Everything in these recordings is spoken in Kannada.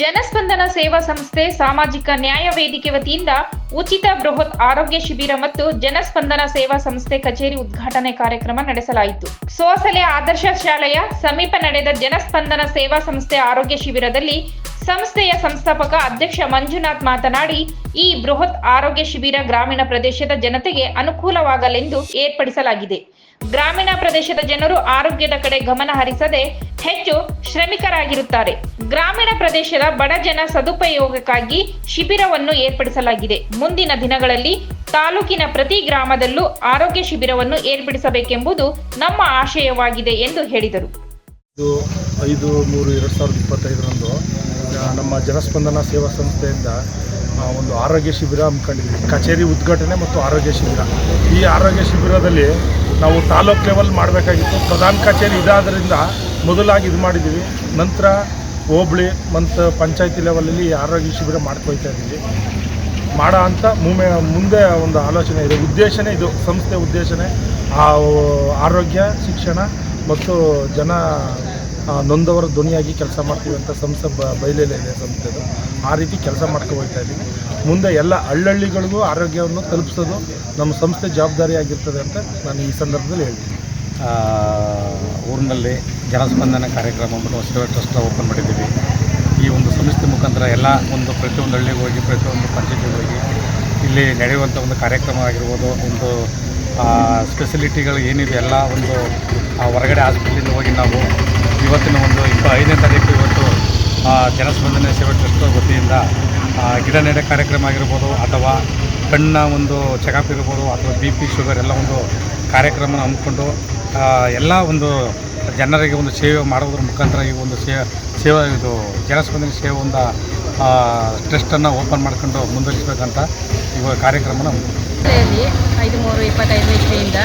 ಜನಸ್ಪಂದನ ಸೇವಾ ಸಂಸ್ಥೆ ಸಾಮಾಜಿಕ ನ್ಯಾಯ ವೇದಿಕೆ ವತಿಯಿಂದ ಉಚಿತ ಬೃಹತ್ ಆರೋಗ್ಯ ಶಿಬಿರ ಮತ್ತು ಜನಸ್ಪಂದನ ಸೇವಾ ಸಂಸ್ಥೆ ಕಚೇರಿ ಉದ್ಘಾಟನೆ ಕಾರ್ಯಕ್ರಮ ನಡೆಸಲಾಯಿತು. ಸೋಸಲೆ ಆದರ್ಶ ಶಾಲೆಯ ಸಮೀಪ ನಡೆದ ಜನಸ್ಪಂದನ ಸೇವಾ ಸಂಸ್ಥೆ ಆರೋಗ್ಯ ಶಿಬಿರದಲ್ಲಿ ಸಂಸ್ಥೆಯ ಸಂಸ್ಥಾಪಕ ಅಧ್ಯಕ್ಷ ಮಂಜುನಾಥ್ ಮಾತನಾಡಿ, ಈ ಬೃಹತ್ ಆರೋಗ್ಯ ಶಿಬಿರ ಗ್ರಾಮೀಣ ಪ್ರದೇಶದ ಜನತೆಗೆ ಅನುಕೂಲವಾಗಲೆಂದು ಏರ್ಪಡಿಸಲಾಗಿದೆ. ಗ್ರಾಮೀಣ ಪ್ರದೇಶದ ಜನರು ಆರೋಗ್ಯದ ಕಡೆ ಗಮನ ಹರಿಸದೆ ಹೆಚ್ಚು ಶ್ರಮಿಕರಾಗಿರುತ್ತಾರೆ. ಗ್ರಾಮೀಣ ಪ್ರದೇಶದ ಬಡ ಜನ ಸದುಪಯೋಗಕ್ಕಾಗಿ ಶಿಬಿರವನ್ನು ಏರ್ಪಡಿಸಲಾಗಿದೆ. ಮುಂದಿನ ದಿನಗಳಲ್ಲಿ ತಾಲೂಕಿನ ಪ್ರತಿ ಗ್ರಾಮದಲ್ಲೂ ಆರೋಗ್ಯ ಶಿಬಿರವನ್ನು ಏರ್ಪಡಿಸಬೇಕೆಂಬುದು ನಮ್ಮ ಆಶಯವಾಗಿದೆ ಎಂದು ಹೇಳಿದರು. ನಮ್ಮ ಜನಸ್ಪಂದನ ಸೇವಾ ಸಂಸ್ಥೆಯಿಂದ ಒಂದು ಆರೋಗ್ಯ ಶಿಬಿರ ಹಮ್ಮಿಕೊಂಡಿದ್ದೀವಿ ಕಚೇರಿ ಉದ್ಘಾಟನೆ ಮತ್ತು ಆರೋಗ್ಯ ಶಿಬಿರ. ಈ ಆರೋಗ್ಯ ಶಿಬಿರದಲ್ಲಿ ನಾವು ತಾಲೂಕ್ ಲೆವೆಲ್ ಮಾಡಬೇಕಾಗಿತ್ತು. ಪ್ರಧಾನ ಕಚೇರಿ ಇದಾದ್ರಿಂದ ಮೊದಲಾಗಿ ಇದು ಮಾಡಿದ್ದೀವಿ ನಂತರ ಹೋಬಳಿ ಮತ್ತು ಪಂಚಾಯತಿ ಲೆವೆಲಲ್ಲಿ ಆರೋಗ್ಯ ಶಿಬಿರ ಮಾಡ್ಕೊಳ್ತಾ ಇದ್ದೀವಿ. ಮಾಡೋ ಅಂತ ಮುಮೆ ಮುಂದೆ ಒಂದು ಆಲೋಚನೆ ಇದೆ. ಉದ್ದೇಶನೇ ಇದು. ಸಂಸ್ಥೆ ಉದ್ದೇಶನೇ ಆ, ಆರೋಗ್ಯ, ಶಿಕ್ಷಣ ಮತ್ತು ಜನ ನೊಂದವರ ಧ್ವನಿಯಾಗಿ ಕೆಲಸ ಮಾಡ್ತೀವಿ ಅಂತ ಸಂಸ್ಥೆ ಬ ಬಯಲೇಲೆ ಇದೆ ಸಂಸ್ಥೆದು ಆ ರೀತಿ ಕೆಲಸ ಮಾಡ್ಕೊ ಹೋಗ್ತಾ ಇದ್ದೀವಿ. ಮುಂದೆ ಎಲ್ಲ ಹಳ್ಳಹಳ್ಳಿಗಳಿಗೂ ಆರೋಗ್ಯವನ್ನು ತಲುಪಿಸೋದು ನಮ್ಮ ಸಂಸ್ಥೆ ಜವಾಬ್ದಾರಿಯಾಗಿರ್ತದೆ ಅಂತ ನಾನು ಈ ಸಂದರ್ಭದಲ್ಲಿ ಹೇಳ್ತೀನಿ. ಊರಿನಲ್ಲಿ ಜನಸ್ಪಂದನ ಕಾರ್ಯಕ್ರಮ ಅಂದ್ಬಿಟ್ಟು ಸೇವಾ ಟ್ರಸ್ಟ್ ಓಪನ್ ಮಾಡಿದ್ದೀವಿ. ಈ ಒಂದು ಸಂಸ್ಥೆ ಮುಖಾಂತರ ಎಲ್ಲ ಒಂದು ಪ್ರತಿಯೊಂದು ಹಳ್ಳಿಗೆ ಹೋಗಿ, ಪ್ರತಿಯೊಂದು ಪಂಚಾಯತಿಗೆ ಹೋಗಿ ಇಲ್ಲಿ ನಡೆಯುವಂಥ ಒಂದು ಕಾರ್ಯಕ್ರಮ ಆಗಿರ್ಬೋದು, ಒಂದು ಸ್ಪೆಸಿಲಿಟಿಗಳು ಏನಿದೆ ಎಲ್ಲ ಒಂದು ಹೊರಗಡೆ ಹಾಸ್ಪಿಟ್ಲಿಂದ ಹೋಗಿ ನಾವು ಇವತ್ತಿನ ಒಂದು ಇಪ್ಪ ಐದನೇ ತಾರೀಕು ಇವತ್ತು ಜನಸ್ಪಂದನೆ ಸೇವಾ ಟ್ರಸ್ಟ್ ವತಿಯಿಂದ ಗಿಡ ನೆಡೆ ಕಾರ್ಯಕ್ರಮ ಆಗಿರ್ಬೋದು ಅಥವಾ ಕಣ್ಣ ಒಂದು ಚೆಕಪ್ ಇರ್ಬೋದು ಅಥವಾ ಬಿ ಪಿ ಶುಗರ್ ಎಲ್ಲ ಒಂದು ಕಾರ್ಯಕ್ರಮ ಹಮ್ಮಿಕೊಂಡು ಎಲ್ಲ ಒಂದು ಜನರಿಗೆ ಒಂದು ಸೇವೆ ಮಾಡೋದ್ರ ಮುಖಾಂತರ ಈ ಒಂದು ಸೇವೆ ಸೇವಾ ಇದು ಜನಸ್ಪಂದನೆ ಸೇವೆ ಒಂದು ಟ್ರಸ್ಟನ್ನು ಓಪನ್ ಮಾಡ್ಕೊಂಡು ಮುಂದುವರಿಸಬೇಕಂತ ಇವಾಗ ಕಾರ್ಯಕ್ರಮನ ಐದು ಮೂರು ಇಪ್ಪತ್ತೈದು ಇಸ್ವಿಯಿಂದ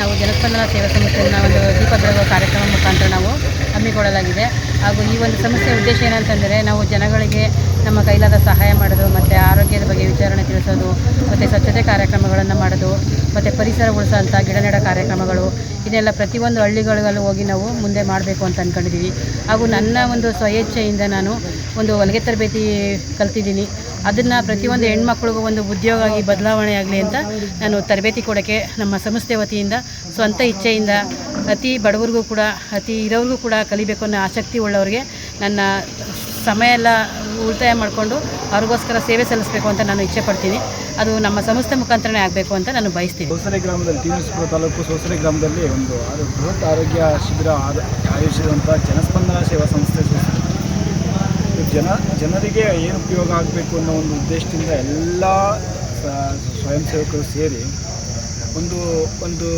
ನಾವು ಜನಸ್ಪಂದನ ಸೇವಾ ಸಂಸ್ಥೆಯನ್ನು ಒಂದು ದೀಪ ಬೆಳಗುವ ಕಾರ್ಯಕ್ರಮ ಮುಖಾಂತರ ನಾವು ಹಮ್ಮಿಕೊಳ್ಳಲಾಗಿದೆ. ಹಾಗೂ ಈ ಒಂದು ಸಂಸ್ಥೆಯ ಉದ್ದೇಶ ಏನಂತಂದರೆ ನಾವು ಜನಗಳಿಗೆ ನಮ್ಮ ಕೈಲಾದ ಸಹಾಯ ಮಾಡೋದು, ಮತ್ತು ಆರೋಗ್ಯದ ಬಗ್ಗೆ ವಿಚಾರಣೆ ತಿಳಿಸೋದು, ಮತ್ತು ಸ್ವಚ್ಛತೆ ಕಾರ್ಯಕ್ರಮಗಳನ್ನು ಮಾಡೋದು, ಮತ್ತು ಪರಿಸರ ಉಳಿಸೋಂಥ ಗಿಡ ನೆಡ ಕಾರ್ಯಕ್ರಮಗಳು, ಇದೆಲ್ಲ ಪ್ರತಿಯೊಂದು ಹಳ್ಳಿಗಳಲ್ಲೂ ಹೋಗಿ ನಾವು ಮುಂದೆ ಮಾಡಬೇಕು ಅಂತ ಅಂದ್ಕೊಂಡಿದ್ದೀವಿ ಹಾಗೂ ನನ್ನ ಒಂದು ಸ್ವಯೇಚ್ಛೆಯಿಂದ ನಾನು ಒಂದು ಹೊಲಿಗೆ ತರಬೇತಿ ಕಲ್ತಿದ್ದೀನಿ. ಅದನ್ನು ಪ್ರತಿಯೊಂದು ಹೆಣ್ಮಕ್ಳಿಗೂ ಒಂದು ಉದ್ಯೋಗ ಆಗಿ ಬದಲಾವಣೆ ಆಗಲಿ ಅಂತ ನಾನು ತರಬೇತಿ ಕೊಡೋಕ್ಕೆ ನಮ್ಮ ಸಂಸ್ಥೆ ವತಿಯಿಂದ ಸ್ವಂತ ಇಚ್ಛೆಯಿಂದ ಅತಿ ಬಡವರಿಗೂ ಕೂಡ, ಅತಿ ಇರೋರಿಗೂ ಕೂಡ ಕಲಿಬೇಕು ಅನ್ನೋ ಆಸಕ್ತಿ ಉಳ್ಳವರಿಗೆ ನನ್ನ ಸಮಯ ಎಲ್ಲ ಉಳಿತಾಯ ಮಾಡಿಕೊಂಡು ಅವ್ರಿಗೋಸ್ಕರ ಸೇವೆ ಸಲ್ಲಿಸಬೇಕು ಅಂತ ನಾನು ಇಚ್ಛೆ ಪಡ್ತೀನಿ. ಅದು ನಮ್ಮ ಸಂಸ್ಥೆ ಮುಖಾಂತರನೇ ಆಗಬೇಕು ಅಂತ ನಾನು ಬಯಸ್ತೀನಿ. ಸೋಸರೆ ಗ್ರಾಮದಲ್ಲಿ, ಟಿ ತಾಲೂಕು ಸೋಸರೆ ಗ್ರಾಮದಲ್ಲಿ ಒಂದು ಬೃಹತ್ ಆರೋಗ್ಯ ಶಿಬಿರ ಆಯೋಜಿಸಿದಂಥ ಜನಸ್ಪಂದನ ಸೇವಾ ಸಂಸ್ಥೆ ಸೋಸರೆ ಜನ, ಜನರಿಗೆ ಏನು ಉಪಯೋಗ ಆಗಬೇಕು ಅನ್ನೋ ಒಂದು ಉದ್ದೇಶದಿಂದ ಎಲ್ಲ ಸ್ವಯಂ ಸೇವಕರು ಸೇರಿ ಒಂದು ಒಂದು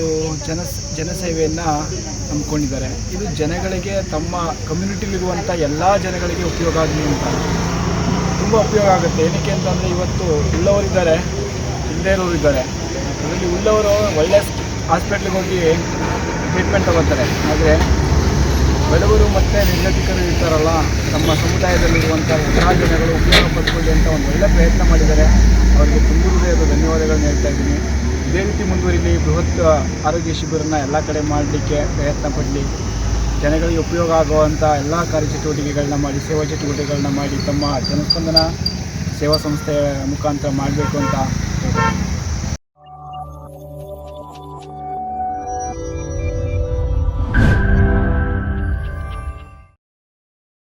ಜನ, ಜನಸೇವೆಯನ್ನು ಹಮ್ಮಿಕೊಂಡಿದ್ದಾರೆ. ಇದು ಜನಗಳಿಗೆ ತಮ್ಮ ಕಮ್ಯುನಿಟಿಲಿರುವಂಥ ಎಲ್ಲ ಜನಗಳಿಗೆ ಉಪಯೋಗ ಆಗಲಿ ಅಂತ. ತುಂಬ ಉಪಯೋಗ ಆಗುತ್ತೆ. ಏನಕ್ಕೆ ಅಂತಂದರೆ ಇವತ್ತು ಉಳ್ಳವರಿದ್ದಾರೆ ಇಲ್ಲದೇ ಇರೋರು ಇದ್ದಾರೆ ಅದರಲ್ಲಿ ಉಳ್ಳವರು ಒಳ್ಳೆ ಹಾಸ್ಪಿಟ್ಲಿಗೆ ಹೋಗಿ ಟ್ರೀಟ್ಮೆಂಟ್ ತಗೋತಾರೆ ಆದರೆ ಬಡವರು ಮತ್ತು ನಿರ್ಗತಿಕರು ಇರ್ತಾರಲ್ಲ ನಮ್ಮ ಸಮುದಾಯದಲ್ಲಿರುವಂಥ ಎಲ್ಲ ಜನಗಳು ಉಪಯೋಗ ಪಡ್ಕೊಳ್ಳಿ ಅಂತ ಒಂದು ಒಳ್ಳೆ ಪ್ರಯತ್ನ ಮಾಡಿದ್ದಾರೆ. ಅವರಿಗೆ ತುಂಬ ಹೃದಯದ ಧನ್ಯವಾದಗಳನ್ನ ಹೇಳ್ತಾ ಇದ್ದೀನಿ. ಇದೇ ರೀತಿ ಮುಂದುವರಿಲಿ, ಬೃಹತ್ ಆರೋಗ್ಯ ಶಿಬಿರನ ಎಲ್ಲ ಕಡೆ ಮಾಡಲಿಕ್ಕೆ ಪ್ರಯತ್ನ ಪಡಲಿ. ಜನಗಳಿಗೆ ಉಪಯೋಗ ಆಗುವಂಥ ಎಲ್ಲ ಕಾರ್ಯಚಟುವಟಿಕೆಗಳನ್ನ ಮಾಡಿ, ಸೇವಾ ಚಟುವಟಿಕೆಗಳನ್ನ ಮಾಡಿ, ತಮ್ಮ ಜನಸ್ಪಂದನ ಸೇವಾ ಸಂಸ್ಥೆಯ ಮುಖಾಂತರ ಮಾಡಬೇಕು ಅಂತ